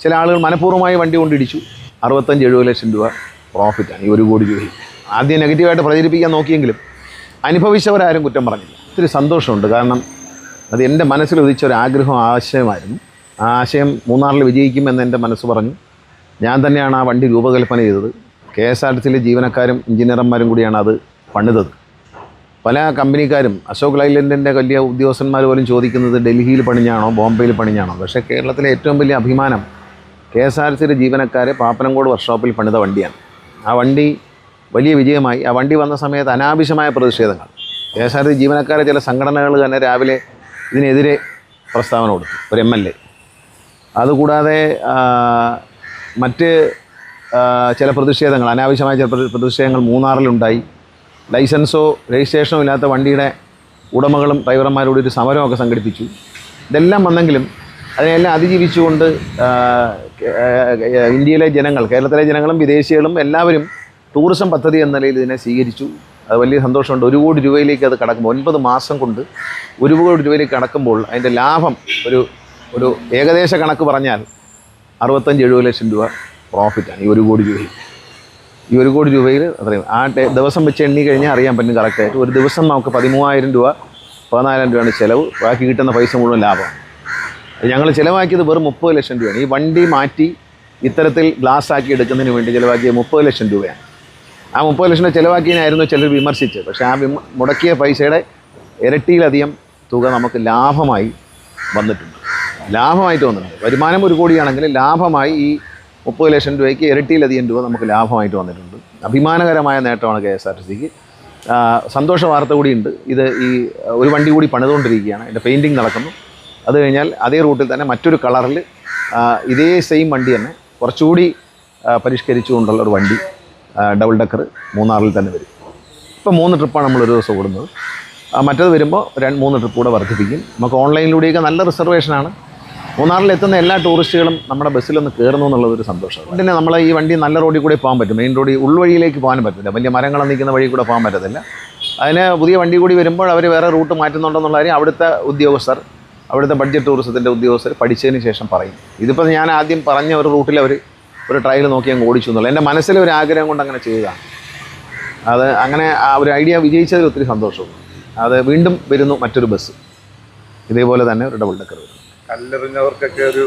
ചില ആളുകൾ മനഃപൂർവമായി വണ്ടി കൊണ്ടിടിച്ചു. അറുപത്തഞ്ച് എഴുപത് ലക്ഷം രൂപ പ്രോഫിറ്റാണ് ഈ ഒരു കോടി രൂപ ആദ്യം നെഗറ്റീവായിട്ട് പ്രചരിപ്പിക്കാൻ നോക്കിയെങ്കിലും അനുഭവിച്ചവരാരും കുറ്റം പറഞ്ഞില്ല. ഒത്തിരി സന്തോഷമുണ്ട്. കാരണം അത് എന്റെ മനസ്സിൽ ഉദിച്ച ഒരു ആഗ്രഹം ആശയമായിരുന്നു. ആ ആശയം മൂന്നാറിൽ വിജയിക്കുമെന്ന് എന്റെ മനസ്സ് പറഞ്ഞു. ഞാൻ തന്നെയാണ് ആ വണ്ടി രൂപകൽപ്പന ചെയ്തത്. കെ എസ് ആർ ടി സിയിലെ ജീവനക്കാരും എഞ്ചിനീയർമാരും കൂടിയാണ് അത് പണിതത്. പല കമ്പനിക്കാരും അശോക് ലൈലന്റെ വലിയ ഉദ്യോഗസ്ഥന്മാർ പോലും ചോദിക്കുന്നത് ഡൽഹിയിൽ പണിഞ്ഞാണോ ബോംബെയിൽ പണിഞ്ഞാണോ? പക്ഷേ കേരളത്തിലെ ഏറ്റവും വലിയ അഭിമാനം കെ എസ് ആർ സിയുടെ ജീവനക്കാരെ പാപ്പനംകോട് വർക്ക്ഷോപ്പിൽ പണിത വണ്ടിയാണ്. ആ വണ്ടി വലിയ വിജയമായി. ആ വണ്ടി വന്ന സമയത്ത് അനാവശ്യമായ പ്രതിഷേധങ്ങൾ. കെ എസ് ആർ സി ജീവനക്കാരെ ചില സംഘടനകൾ തന്നെ രാവിലെ ഇതിനെതിരെ പ്രസ്താവന കൊടുത്തു ഒരു എം എൽ എ. അതുകൂടാതെ മറ്റ് ചില പ്രതിഷേധങ്ങൾ അനാവശ്യമായ ചില പ്രതി- പ്രതിഷേധങ്ങൾ മൂന്നാറിലുണ്ടായി. ലൈസൻസോ രജിസ്ട്രേഷനോ ഇല്ലാത്ത വണ്ടിയുടെ ഉടമകളും ഡ്രൈവർമാരോട് ഒരു സമരമൊക്കെ സംഘടിപ്പിച്ചു. ഇതെല്ലാം വന്നെങ്കിലും അതിനെല്ലാം അതിജീവിച്ചുകൊണ്ട് ഇന്ത്യയിലെ ജനങ്ങൾ കേരളത്തിലെ ജനങ്ങളും വിദേശികളും എല്ലാവരും ടൂറിസം പദ്ധതി എന്ന നിലയിൽ ഇതിനെ സ്വീകരിച്ചു. അത് വലിയ സന്തോഷമുണ്ട്. ഒരു കോടി രൂപയിലേക്ക് അത് കടക്കുമ്പോൾ ഒൻപത് മാസം കൊണ്ട് ഒരു കോടി രൂപയിലേക്ക് കടക്കുമ്പോൾ അതിന്റെ ലാഭം ഒരു ഒരു ഏകദേശ കണക്ക് പറഞ്ഞാൽ അറുപത്തഞ്ച് എഴുപത് ലക്ഷം രൂപ പ്രോഫിറ്റാണ് ഈ ഒരു കോടി രൂപയിൽ. ഈ ഒരു കോടി രൂപയിൽ അത്രയും. ആ ദിവസം വെച്ച് എണ്ണി കഴിഞ്ഞാൽ അറിയാൻ പറ്റും കറക്റ്റായിട്ട് ഒരു ദിവസം നമുക്ക് പതിമൂവായിരം രൂപ പതിനായിരം രൂപയാണ് ചിലവ്. ബാക്കി കിട്ടുന്ന പൈസ മുഴുവൻ ലാഭമാണ്. ഞങ്ങൾ ചിലവാക്കിയത് വെറും മുപ്പത് ലക്ഷം രൂപയാണ്. ഈ വണ്ടി മാറ്റി ഇത്തരത്തിൽ ഗ്ലാസ് ആക്കി എടുക്കുന്നതിന് വേണ്ടി ചിലവാക്കിയ മുപ്പത് ലക്ഷം രൂപയാണ്. ആ മുപ്പത് ലക്ഷം രൂപ ചിലവാക്കിയതിനായിരുന്നു ചിലർ വിമർശിച്ചത്. പക്ഷേ ആ വിമ മുടക്കിയ പൈസയുടെ ഇരട്ടിയിലധികം തുക നമുക്ക് ലാഭമായി വന്നിട്ടുണ്ട്. ലാഭമായി വന്നിട്ടുണ്ട് വരുമാനം ഒരു കോടിയാണെങ്കിൽ ലാഭമായി ഈ മുപ്പത് ലക്ഷം രൂപയ്ക്ക് ഇരട്ടിയിലധികം രൂപ നമുക്ക് ലാഭമായിട്ട് വന്നിട്ടുണ്ട്. അഭിമാനകരമായ നേട്ടമാണ് കെ എസ് ആർ ടി സിക്ക്. സന്തോഷ വാർത്ത കൂടിയുണ്ട്. ഇത് ഈ ഒരു വണ്ടി കൂടി പണിതുകൊണ്ടിരിക്കുകയാണ്. അതിന്റെ പെയിന്റിങ് നടക്കുന്നു. അത് കഴിഞ്ഞാൽ അതേ റൂട്ടിൽ തന്നെ മറ്റൊരു കളറിൽ ഇതേ സെയിം വണ്ടി തന്നെ കുറച്ചുകൂടി പരിഷ്കരിച്ചുകൊണ്ടുള്ള ഒരു വണ്ടി ഡബിൾ ഡക്കർ മൂന്നാറിൽ തന്നെ വരും. ഇപ്പോൾ മൂന്ന് ട്രിപ്പാണ് നമ്മൾ ഒരു ദിവസം ഓടുന്നത്. മറ്റത് വരുമ്പോൾ രണ്ട് മൂന്ന് ട്രിപ്പ് കൂടെ വർദ്ധിപ്പിക്കും. നമുക്ക് ഓൺലൈനിലൂടെയൊക്കെ നല്ല റിസർവേഷനാണ് മൂന്നാറിൽ എത്തുന്ന എല്ലാ ടൂറിസ്റ്റുകളും നമ്മുടെ ബസ്സിലൊന്ന് കയറുന്നു എന്നുള്ളതൊരു സന്തോഷമാണ്. പിന്നെ നമ്മൾ ഈ വണ്ടി നല്ല റോഡിൽ കൂടെ പോകാൻ പറ്റും. മെയിൻ റോഡിൽ ഉൾവഴിയിലേക്ക് പോകാൻ പറ്റില്ല വലിയ മരങ്ങൾ നിൽക്കുന്ന വഴി കൂടെ പോകാൻ പറ്റത്തില്ല. അതിന് പുതിയ വണ്ടി കൂടി വരുമ്പോൾ അവർ വേറെ റൂട്ട് മാറ്റുന്നുണ്ടെന്നുള്ള കാര്യം അവിടുത്തെ ഉദ്യോഗസ്ഥർ അവിടുത്തെ ബഡ്ജറ്റ് ടൂറിസത്തിന്റെ ഉദ്യോഗസ്ഥർ പഠിച്ചതിന് ശേഷം പറയും. ഇതിപ്പോൾ ഞാൻ ആദ്യം പറഞ്ഞ ഒരു റൂട്ടിൽ അവർ ഒരു ട്രയൽ നോക്കി അങ്ങ് ഓടിച്ചു എന്നുള്ളത് എന്റെ മനസ്സിലെ ഒരു ആഗ്രഹം കൊണ്ട് അങ്ങനെ ചെയ്തതാണ് അത് അങ്ങനെ ആ ഒരു ഐഡിയ വിജയിച്ചതിൽ ഒത്തിരി സന്തോഷമുണ്ട്. അത് വീണ്ടും വരുന്നു മറ്റൊരു ബസ് ഇതേപോലെ തന്നെ ഒരു ഡബിൾ ഡെക്കർ വരുന്നു. കല്ലെറിഞ്ഞവർക്കൊക്കെ ഒരു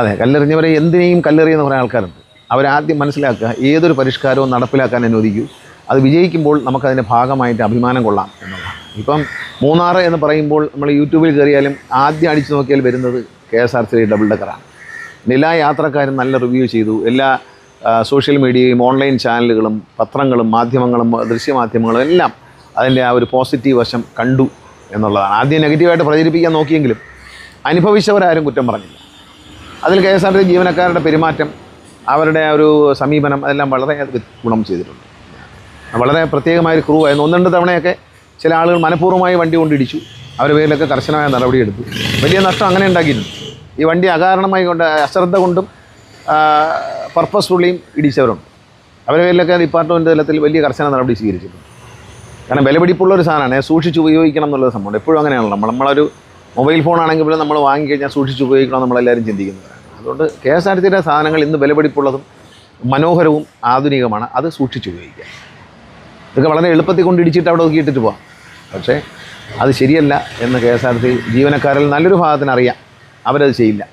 അതെ കല്ലെറിഞ്ഞവരെ എന്തിനേയും കല്ലെറിയെന്ന് പറയുന്ന ആൾക്കാരുണ്ട്. അവരാദ്യം മനസ്സിലാക്കുക ഏതൊരു പരിഷ്കാരവും നടപ്പിലാക്കാൻ അനുവദിക്കൂ. അത് വിജയിക്കുമ്പോൾ നമുക്കതിന്റെ ഭാഗമായിട്ട് അഭിമാനം കൊള്ളാം എന്നുള്ളതാണ്. ഇപ്പം മൂന്നാറ് എന്ന് പറയുമ്പോൾ നമ്മൾ യൂട്യൂബിൽ കയറിയാലും ആദ്യം അടിച്ചു നോക്കിയാൽ വരുന്നത് K S R C double ഡക്കറാണ്. എല്ലാ യാത്രക്കാരും നല്ല റിവ്യൂ ചെയ്തു. എല്ലാ സോഷ്യൽ മീഡിയയും ഓൺലൈൻ ചാനലുകളും പത്രങ്ങളും മാധ്യമങ്ങളും ദൃശ്യമാധ്യമങ്ങളും എല്ലാം അതിന്റെ ആ ഒരു പോസിറ്റീവ് വശം കണ്ടു എന്നുള്ളതാണ്. ആദ്യം നെഗറ്റീവായിട്ട് പ്രചരിപ്പിക്കാൻ നോക്കിയെങ്കിലും അനുഭവിച്ചവരാരും കുറ്റം പറഞ്ഞില്ല. അതിൽ കെ എസ് ആർ ടി ജീവനക്കാരുടെ പെരുമാറ്റം അവരുടെ ഒരു സമീപനം അതെല്ലാം വളരെ ഗുണം ചെയ്തിട്ടുണ്ട്. വളരെ പ്രത്യേകമായ ഒരു ക്രൂ ആയിരുന്നു. ഒന്ന് രണ്ട് തവണയൊക്കെ ചില ആളുകൾ മനഃപൂർവമായി വണ്ടി കൊണ്ടിടിച്ചു. അവരുടെ പേരിലൊക്കെ കർശനമായ നടപടിയെടുത്തു വലിയ നഷ്ടം അങ്ങനെ ഉണ്ടാക്കിയിട്ടുണ്ട്. ഈ വണ്ടി അകാരണമായി കൊണ്ട് അശ്രദ്ധ കൊണ്ടും പർപ്പസ്ഫുള്ളിയും ഇടിച്ചവരുണ്ട്. അവരുടെ പേരിലൊക്കെ ഡിപ്പാർട്ട്മെന്റ് തലത്തിൽ വലിയ കർശന നടപടി സ്വീകരിച്ചിട്ടുണ്ട്. കാരണം വിലപിടിപ്പുള്ള ഒരു സാധനമാണ്. സൂക്ഷിച്ച് ഉപയോഗിക്കണം എന്നുള്ളത് സംഭവം എപ്പോഴും അങ്ങനെയാണല്ലോ. നമ്മൾ നമ്മളൊരു മൊബൈൽ ഫോൺ ആണെങ്കിൽ പോലും നമ്മൾ വാങ്ങിക്കഴിഞ്ഞാൽ സൂക്ഷിച്ച് ഉപയോഗിക്കണം നമ്മളെല്ലാവരും ചിന്തിക്കുന്നതാണ് അതുകൊണ്ട് കെ എസ് ആർ ടിയുടെ സാധനങ്ങൾ ഇന്ന് വിലപിടിപ്പുള്ളതും മനോഹരവും ആധുനികമാണ്. അത് സൂക്ഷിച്ച് ഉപയോഗിക്കുക. ഇതൊക്കെ വളരെ എളുപ്പത്തിൽ കൊണ്ടിടിച്ചിട്ട് അവിടെ നോക്കിയിട്ടിട്ട് പോവാം. പക്ഷേ അത് ശരിയല്ല എന്ന് കെ എസ് ആർ ടി ജീവനക്കാരിൽ നല്ലൊരു ഭാഗത്തിന് അറിയാം. അവരത് ചെയ്യില്ല.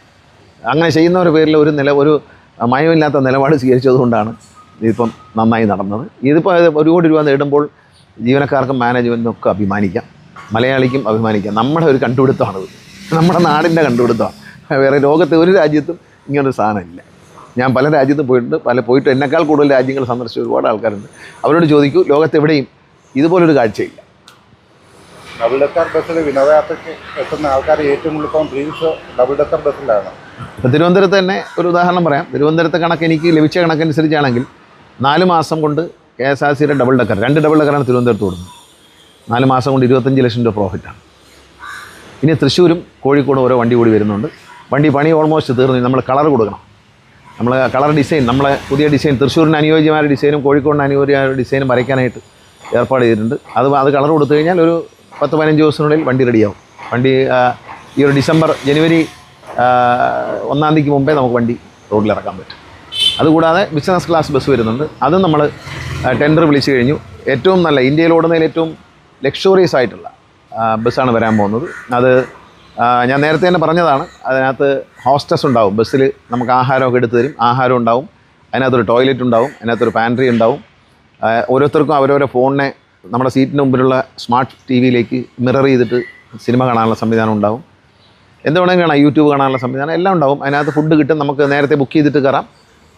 അങ്ങനെ ചെയ്യുന്നവരുടെ പേരിൽ ഒരു നില ഒരു മയമില്ലാത്ത നിലപാട് സ്വീകരിച്ചതുകൊണ്ടാണ് ഇതിപ്പം നന്നായി നടന്നത്. ഇതിപ്പോൾ ഒരു കോടി രൂപ നേടുമ്പോൾ ജീവനക്കാർക്കും മാനേജ്മെന്റിനും ഒക്കെ അഭിമാനിക്കാം. മലയാളിക്കും അഭിമാനിക്കാം. നമ്മുടെ ഒരു കണ്ടുപിടുത്തമാണിത്. നമ്മുടെ നാടിന്റെ കണ്ടുപിടുത്തമാണ്. വേറെ ലോകത്തെ ഒരു രാജ്യത്തും ഇങ്ങനൊരു സാധനമില്ല ഞാൻ പല രാജ്യത്തും പോയിട്ടുണ്ട്. പല പോയിട്ട് എന്നെക്കാൾ കൂടുതൽ രാജ്യങ്ങൾ സന്ദർശിച്ച ഒരുപാട് ആൾക്കാരുണ്ട്. അവരോട് ചോദിക്കൂ ലോകത്തെവിടെയും ഇതുപോലൊരു കാഴ്ചയില്ല. ഡബിൾ ഡെക്കർ ബസ്സിൽ വിനോദയാത്രയ്ക്ക് എത്തുന്ന ആൾക്കാർ ഏറ്റവും കൂടുതൽ ഇപ്പം ഡ്രീംസ് ഡബിൾ ഡെക്കർ ബസ്സിലാണ് ഇപ്പോൾ തിരുവനന്തപുരത്ത് തന്നെ ഒരു ഉദാഹരണം പറയാം. തിരുവനന്തപുരത്തെ കണക്ക് എനിക്ക് ലഭിച്ച കണക്കനുസരിച്ചാണെങ്കിൽ നാല് മാസം കൊണ്ട് കെ എസ് ആർ സിയുടെ ഡബിൾ ഡെക്കർ രണ്ട് ഡബിൾ ഡെക്കറാണ് തിരുവനന്തപുരത്ത് കൊടുക്കുന്നത് നാല് മാസം കൊണ്ട് ഇരുപത്തഞ്ച് ലക്ഷം രൂപ പ്രോഫിറ്റാണ് ഇനി തൃശ്ശൂരും കോഴിക്കോടും ഓരോ വണ്ടി കൂടി വരുന്നുണ്ട്. വണ്ടി പണി ഓൾമോസ്റ്റ് തീർന്നു. നമ്മൾ കളർ കൊടുക്കണം. നമ്മൾ കളർ ഡിസൈൻ നമ്മളെ പുതിയ ഡിസൈൻ തൃശ്ശൂരിന് അനുയോജ്യമായ ഡിസൈനും കോഴിക്കോടിന് അനുയോജ്യമായ ഡിസൈനും വരയ്ക്കാനായിട്ട് ഏർപ്പാട് ചെയ്തിട്ടുണ്ട്. അത് അത് കളർ കൊടുത്തു കഴിഞ്ഞാൽ ഒരു പത്ത് പതിനഞ്ച് ദിവസത്തിനുള്ളിൽ വണ്ടി റെഡിയാവും. വണ്ടി ഈ ഒരു ഡിസംബർ ജനുവരി ഒന്നാം തീയതിക്ക് മുമ്പേ നമുക്ക് വണ്ടി റോഡിൽ ഇറക്കാൻ പറ്റും. അതുകൂടാതെ ബിസിനസ് ക്ലാസ് ബസ് വരുന്നുണ്ട്. അതും നമ്മൾ ടെൻഡർ വിളിച്ചു കഴിഞ്ഞു. ഏറ്റവും നല്ല ഇന്ത്യയിൽ ഓടുന്നതിൽ ഏറ്റവും ലക്ഷറിയസ് ആയിട്ടുള്ള ബസ്സാണ് വരാൻ പോകുന്നത്. അത് ഞാൻ നേരത്തെ തന്നെ പറഞ്ഞതാണ്. അതിനകത്ത് ഹോസ്റ്റസ് ഉണ്ടാവും. ബസ്സിൽ നമുക്ക് ആഹാരമൊക്കെ എടുത്തു തരും. ആഹാരം ഉണ്ടാവും. അതിനകത്തൊരു ടോയ്ലറ്റ് ഉണ്ടാവും. അതിനകത്തൊരു പാൻട്രി ഉണ്ടാവും. ഓരോരുത്തർക്കും അവരവരെ ഫോണിനെ നമ്മുടെ സീറ്റിന് മുമ്പിലുള്ള സ്മാർട്ട് ടി വിയിലേക്ക് മിറർ ചെയ്തിട്ട് സിനിമ കാണാനുള്ള സംവിധാനം ഉണ്ടാവും. എന്ത് വേണമെങ്കിൽ കാണാം യൂട്യൂബ് കാണാനുള്ള സംവിധാനം എല്ലാം ഉണ്ടാവും. അതിനകത്ത് ഫുഡ് കിട്ടും നമുക്ക് നേരത്തെ ബുക്ക് ചെയ്തിട്ട് കയറാം.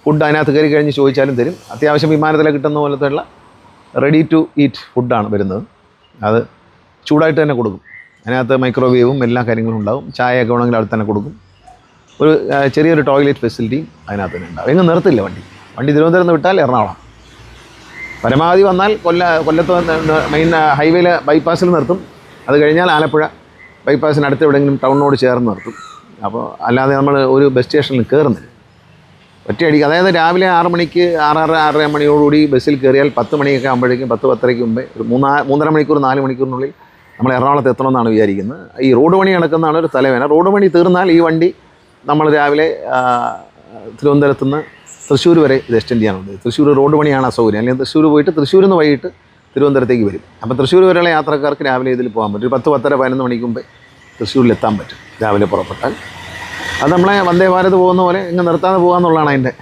ഫുഡ് അതിനകത്ത് കയറി കഴിഞ്ഞ് ചോദിച്ചാലും തരും. അത്യാവശ്യം വിമാനത്തിലെ കിട്ടുന്ന പോലത്തെയുള്ള റെഡി ടു ഈറ്റ് ഫുഡാണ് വരുന്നത്. അത് ചൂടായിട്ട് തന്നെ കൊടുക്കും. അതിനകത്ത് മൈക്രോവേവും എല്ലാ കാര്യങ്ങളും ഉണ്ടാവും. ചായയൊക്കെ വേണമെങ്കിൽ അവിടെ തന്നെ കൊടുക്കും. ഒരു ചെറിയൊരു ടോയ്ലറ്റ് ഫെസിലിറ്റി അതിനകത്ത് തന്നെ ഉണ്ടാവും. എങ്ങും നിർത്തില്ല വണ്ടി. വണ്ടി തിരുവനന്തപുരം നിന്ന് വിട്ടാൽ എറണാകുളം. പരമാവധി വന്നാൽ കൊല്ല കൊല്ലത്ത് മെയിൻ ഹൈവേയിൽ ബൈപ്പാസിൽ നിർത്തും. അത് കഴിഞ്ഞാൽ ആലപ്പുഴ. ബൈപ്പാസിന് അടുത്ത് എവിടെയെങ്കിലും ടൗണിനോട് ചേർന്ന് നിർത്തും. അപ്പോൾ അല്ലാതെ നമ്മൾ ഒരു ബസ് സ്റ്റേഷനിൽ കയറുന്നില്ല ഒറ്റയടിക്ക് അതായത് രാവിലെ ആറ് മണിക്ക് ആറാറ് ആറര മണിയോടുകൂടി ബസ്സിൽ കയറിയാൽ പത്ത് മണിയൊക്കെ ആകുമ്പോഴേക്കും പത്ത് പത്തരയ്ക്ക് മുമ്പേ ഒരു മൂന്നാ മൂന്നര മണിക്കൂർ നാല് മണിക്കൂറിനുള്ളിൽ നമ്മൾ എറണാകുളത്ത് എത്തണമെന്നാണ് വിചാരിക്കുന്നത്. ഈ റോഡ് പണി നടക്കുന്നതാണ് ഒരു തലവേന റോഡ് പണി തീർന്നാൽ ഈ വണ്ടി നമ്മൾ രാവിലെ ആ, തിരുവനന്തപുരത്ത് നിന്ന് തൃശ്ശൂർ വരെ ഇത് എക്സ്റ്റെൻഡ് ചെയ്യാനുണ്ട് തൃശ്ശൂർ റോഡ് പണിയാണ് അസൗകര്യം അല്ലെങ്കിൽ തൃശ്ശൂർ പോയിട്ട് തൃശ്ശൂരിൽ നിന്ന് വൈകിട്ട് തിരുവനന്തപുരത്തേക്ക് വരും. അപ്പോൾ തൃശ്ശൂർ വരെയുള്ള യാത്രക്കാർക്ക് രാവിലെ ഇതിൽ പോകാൻ പറ്റും. ഒരു പത്ത് പത്തര പതിനൊന്ന് മണിക്ക് മുമ്പേ തൃശ്ശൂരിൽ എത്താൻ പറ്റും രാവിലെ പുറപ്പെട്ടാൽ. അത് നമ്മളെ വന്ദേ ഭാരത് പോകുന്ന പോലെ എങ്ങനെ നിർത്താതെ പോകാമെന്നുള്ളതാണ് അതിന്റെ.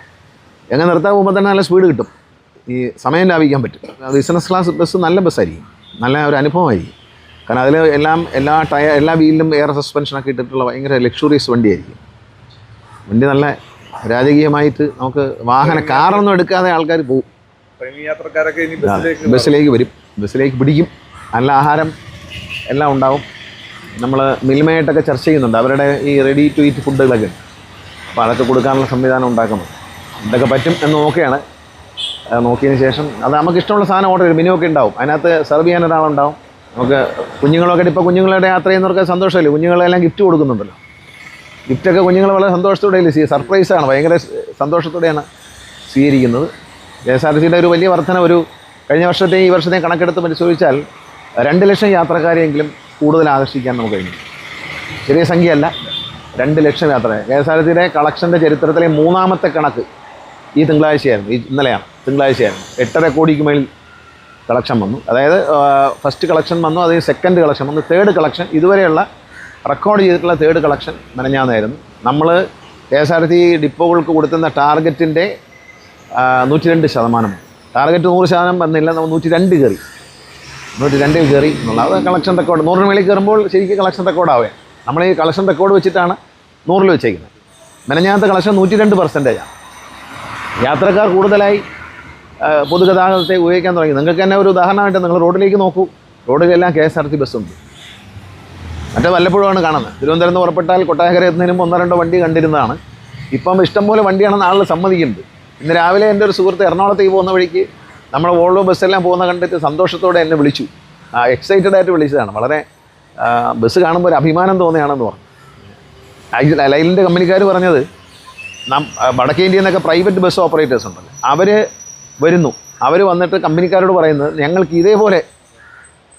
എങ്ങനെ നിർത്താതെ പോകുമ്പോൾ തന്നെ നല്ല സ്പീഡ് കിട്ടും. ഈ സമയം ലാഭിക്കാൻ പറ്റും. ബിസിനസ് ക്ലാസ് ബസ് നല്ല ബസ്സായിരിക്കും നല്ല ഒരു അനുഭവമായിരിക്കും. കാരണം അതിൽ എല്ലാം എല്ലാ ടയർ എല്ലാ വീലിലും എയർ സസ്പെൻഷനൊക്കെ ഇട്ടിട്ടുള്ള ഭയങ്കര ലക്ഷൂറിയസ് വണ്ടിയായിരിക്കും. വണ്ടി നല്ല രാജകീയമായിട്ട് നമുക്ക് വാഹന കാറൊന്നും എടുക്കാതെ ആൾക്കാർ പോകും ബസ്സിലേക്ക് വരും. ബസ്സിലേക്ക് പിടിക്കും. നല്ല ആഹാരം എല്ലാം ഉണ്ടാവും. നമ്മൾ മിൽമയായിട്ടൊക്കെ ചർച്ച ചെയ്യുന്നുണ്ട്. അവരുടെ ഈ റെഡി ടു ഈറ്റ് ഫുഡുകളൊക്കെ. അപ്പോൾ അതൊക്കെ കൊടുക്കാനുള്ള സംവിധാനം ഉണ്ടാക്കണം. ഇതൊക്കെ പറ്റും എന്ന് നോക്കുകയാണ്. നോക്കിയതിന് ശേഷം അത് നമുക്ക് ഇഷ്ടമുള്ള സാധനം ഓർഡർ ചെയ്യും. മെനു ഒക്കെ ഉണ്ടാവും. അതിനകത്ത് സെർവ് ചെയ്യാൻ ഒരാളുണ്ടാവും. നമുക്ക് കുഞ്ഞുങ്ങളൊക്കെ ഇപ്പോൾ കുഞ്ഞുങ്ങളുടെ യാത്ര ചെയ്യുന്നവർക്ക് സന്തോഷമല്ലേ? കുഞ്ഞുങ്ങളെല്ലാം ഗിഫ്റ്റ് കൊടുക്കുന്നുണ്ടല്ലോ. ഗിഫ്റ്റൊക്കെ കുഞ്ഞുങ്ങൾ വളരെ സന്തോഷത്തോടെയല്ലേ സ്വീ സർപ്രൈസാണ് ഭയങ്കര സന്തോഷത്തോടെയാണ് സ്വീകരിക്കുന്നത്. കെ എസ് ആർ ടി സിയുടെ ഒരു വലിയ വർധന ഒരു കഴിഞ്ഞ വർഷത്തെയും ഈ വർഷത്തെയും കണക്കെടുത്ത് പരിശോധിച്ചാൽ രണ്ട് ലക്ഷം യാത്രക്കാരെയെങ്കിലും കൂടുതൽ ആകർഷിക്കാൻ നമുക്ക് കഴിഞ്ഞു. ചെറിയ സംഖ്യയല്ല രണ്ട് ലക്ഷം യാത്ര കെ എസ് ആർ ടി സിയുടെ കളക്ഷന്റെ ചരിത്രത്തിലെ മൂന്നാമത്തെ കണക്ക് ഈ തിങ്കളാഴ്ചയായിരുന്നു. ഈ ഇന്നലെയാണ് തിങ്കളാഴ്ചയായിരുന്നു. എട്ടര കോടിക്ക് മേൽ കളക്ഷൻ വന്നു. അതായത് ഫസ്റ്റ് കളക്ഷൻ വന്നു അതിന് സെക്കൻഡ് കളക്ഷൻ വന്നു തേർഡ് കളക്ഷൻ ഇതുവരെയുള്ള റെക്കോർഡ് ചെയ്തിട്ടുള്ള തേർഡ് കളക്ഷൻ മെനഞ്ഞാന്നായിരുന്നു. നമ്മൾ കെ എസ് ആർ ടി ഡിപ്പോകൾക്ക് കൊടുക്കുന്ന ടാർഗറ്റിന്റെ നൂറ്റി രണ്ട് ശതമാനം. ടാർഗറ്റ് നൂറ് ശതമാനം വന്നില്ല നമ്മൾ നൂറ്റി രണ്ട് കയറി. നൂറ്റി രണ്ടിൽ കയറി എന്നുള്ള അത് കളക്ഷൻ റെക്കോർഡ് നൂറിന് മേളിൽ കയറുമ്പോൾ ശരിക്കും കളക്ഷൻ റെക്കോർഡാവേ നമ്മൾ ഈ കളക്ഷൻ റെക്കോർഡ് വെച്ചിട്ടാണ് നൂറിൽ വെച്ചേക്കുന്നത്. മെനഞ്ഞാത്ത കളക്ഷൻ നൂറ്റി രണ്ട് പെർസെന്റേജാണ് യാത്രക്കാർ കൂടുതലായി പൊതുഗതാഗതത്തെ ഉപയോഗിക്കാൻ തുടങ്ങി. നിങ്ങൾക്ക് തന്നെ ഒരു ഉദാഹരണമായിട്ട് നിങ്ങൾ റോഡിലേക്ക് നോക്കൂ. റോഡിലെല്ലാം കെ എസ് ആർ ടി ബസ്സുണ്ട്. മറ്റേ വല്ലപ്പോഴുമാണ് കാണുന്നത്. തിരുവനന്തപുരത്ത് പുറപ്പെട്ടാൽ കൊട്ടായക്കര എത്തുന്നതിന് ഒന്നോ രണ്ടോ വണ്ടി കണ്ടിരുന്നതാണ്. ഇപ്പം ഇഷ്ടംപോലെ വണ്ടിയാണെന്ന് ആളുകൾ സമ്മതിക്കുന്നുണ്ട്. ഇന്ന് രാവിലെ എന്റെ ഒരു സുഹൃത്ത് എറണാകുളത്തേക്ക് പോകുന്ന വഴിക്ക് നമ്മുടെ വോൾവോ ബസ്സെല്ലാം പോകുന്ന കണ്ടിട്ട് സന്തോഷത്തോടെ എന്നെ വിളിച്ചു. എക്സൈറ്റഡ് ആയിട്ട് വിളിച്ചതാണ്. വളരെ ബസ് കാണുമ്പോൾ ഒരു അഭിമാനം തോന്നിയാണെന്ന് പറഞ്ഞു. ലൈലിന്റെ കമ്പനിക്കാർ പറഞ്ഞത് നാം വടക്കേ ഇന്ത്യയിൽ നിന്നൊക്കെ പ്രൈവറ്റ് ബസ് ഓപ്പറേറ്റേഴ്സ് ഉണ്ടല്ലോ. അവർ വരുന്നു. അവർ വന്നിട്ട് കമ്പനിക്കാരോട് പറയുന്നത് ഞങ്ങൾക്ക് ഇതേപോലെ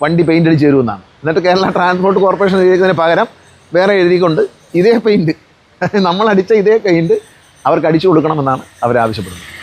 വണ്ടി പെയിന്റ് അടിച്ച് തരുമെന്നാണ്. എന്നിട്ട് കേരള ട്രാൻസ്പോർട്ട് കോർപ്പറേഷൻ എഴുതിയതിന് പകരം വേറെ എഴുതിക്കൊണ്ട് ഇതേ പെയിന്റ് നമ്മളടിച്ച ഇതേ പെയിന്റ് അവർക്ക് അടിച്ചു കൊടുക്കണമെന്നാണ് അവർ ആവശ്യപ്പെടുന്നത്.